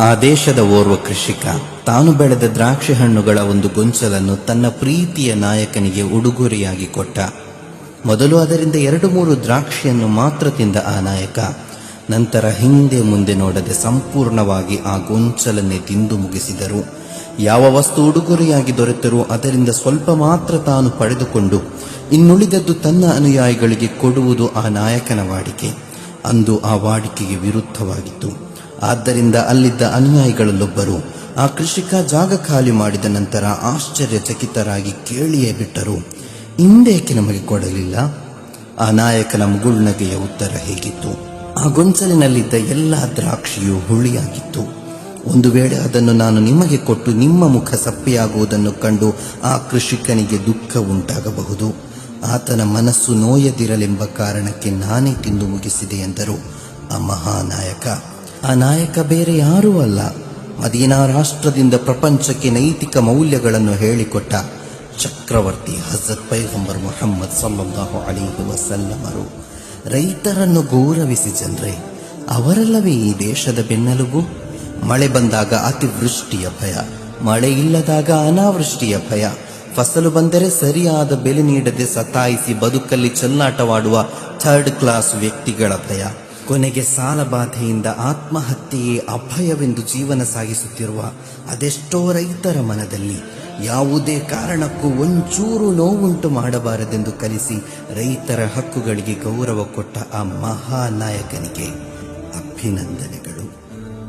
ಆ ದೇಶದ ಓರ್ವ ಕೃಷಿಕ. ತಾನು ಬೆಳೆದ ದ್ರಾಕ್ಷಿ ಹಣ್ಣುಗಳ ಒಂದು ಗೊಂಚಲನ್ನು ತನ್ನ ಪ್ರೀತಿಯ ನಾಯಕನಿಗೆ ಉಡುಗೊರೆಯಾಗಿ ಕೊಟ್ಟ. ಮೊದಲು ಅದರಿಂದ ಎರಡು ಮೂರು ದ್ರಾಕ್ಷಿಯನ್ನು ಮಾತ್ರ ತಿಂದ ಆ ನಾಯಕ. ನಂತರ ಹಿಂದೆ ಮುಂದೆ ನೋಡದೆ ಸಂಪೂರ್ಣವಾಗಿ ಆ ಗೊಂಚಲನ್ನೇ ತಿಂದು ಮುಗಿಸಿದರು. ಯಾವ ವಸ್ತು ಉಡುಗೊರೆಯಾಗಿ ದೊರೆತರೂ ಅದರಿಂದ ಸ್ವಲ್ಪ ಮಾತ್ರ ತಾನು ಪಡೆದುಕೊಂಡು ಇನ್ನುಳಿದದ್ದು ತನ್ನ ಅನುಯಾಯಿಗಳಿಗೆ ಕೊಡುವುದು ಆ ನಾಯಕನ ವಾಡಿಕೆ. ಅಂದು ಆ ವಾಡಿಕೆಗೆ ವಿರುದ್ಧವಾಗಿತ್ತು. ಆದ್ದರಿಂದ ಅಲ್ಲಿದ್ದ ಅನುಯಾಯಿಗಳಲ್ಲೊಬ್ಬರು ಆ ಕೃಷಿಕ ಜಾಗ ಖಾಲಿ ಮಾಡಿದ ನಂತರ ಆಶ್ಚರ್ಯಚಕಿತರಾಗಿ ಕೇಳಿಯೇ ಬಿಟ್ಟರು ಇಂದೇಕೆ ನಮಗೆ ಕೊಡಲಿಲ್ಲ? ಆ ನಾಯಕನ ಮುಗುಳ್ನಗೆಯ ಉತ್ತರ ಹೇಗಿತ್ತು, ಆ ಗೊಂಚಲಿನಲ್ಲಿದ್ದ ಎಲ್ಲ ದ್ರಾಕ್ಷಿಯು ಹುಳಿಯಾಗಿತ್ತು. ಒಂದು ವೇಳೆ ಅದನ್ನು ನಾನು ನಿಮಗೆ ಕೊಟ್ಟು ನಿಮ್ಮ ಮುಖ ಸಪ್ಪೆಯಾಗುವುದನ್ನು ಕಂಡು ಆ ಕೃಷಿಕನಿಗೆ ದುಃಖ ಉಂಟಾಗಬಹುದು. ಆತನ ಮನಸ್ಸು ನೋಯದಿರಲೆಂಬ ಕಾರಣಕ್ಕೆ ನಾನೇ ತಿಂದು ಮುಗಿಸಿದೆ ಎಂದರು ಆ ಮಹಾನಾಯಕ. ಆ ನಾಯಕ ಬೇರೆ ಯಾರೂ ಅಲ್ಲ. ಮದೀನಾ ರಾಷ್ಟ್ರದಿಂದ ಪ್ರಪಂಚಕ್ಕೆ ನೈತಿಕ ಮೌಲ್ಯಗಳನ್ನು ಹೇಳಿಕೊಟ್ಟ ಚಕ್ರವರ್ತಿ ಹಜರತ್ ಪೈಗಂಬರ್ ಮೊಹಮ್ಮದ್ ಸಲ್ಲಾಹು ಅಲಿ ವಸಲ್ಲಮರು. ರೈತರನ್ನು ಗೌರವಿಸಿ ಜನರೇ, ಅವರಲ್ಲವೇ ಈ ದೇಶದ ಬೆನ್ನೆಲುಬು? ಮಳೆ ಬಂದಾಗ ಅತಿವೃಷ್ಟಿಯ ಭಯ, ಮಳೆ ಇಲ್ಲದಾಗ ಅನಾವೃಷ್ಟಿಯ ಭಯ. ಫಸಲು ಬಂದರೆ ಸರಿಯಾದ ಬೆಲೆ ನೀಡದೆ ಸತಾಯಿಸಿ ಬದುಕಲ್ಲಿ ಚೆಲ್ಲಾಟವಾಡುವ ಥರ್ಡ್ ಕ್ಲಾಸ್ ವ್ಯಕ್ತಿಗಳ ಭಯ. ಕೊನೆಗೆ ಸಾಲ ಬಾಧೆಯಿಂದ ಆತ್ಮಹತ್ಯೆಯೇ ಅಭಯವೆಂದು ಜೀವನ ಸಾಗಿಸುತ್ತಿರುವ ಅದೆಷ್ಟೋ ರೈತರ ಮನದಲ್ಲಿ ಯಾವುದೇ ಕಾರಣಕ್ಕೂ ಒಂಚೂರು ನೋವುಂಟು ಮಾಡಬಾರದೆಂದು ಕಲಿಸಿ ರೈತರ ಹಕ್ಕುಗಳಿಗೆ ಗೌರವ ಕೊಟ್ಟ ಆ ಮಹಾನಾಯಕನಿಗೆ ಅಭಿನಂದನೆಗಳು.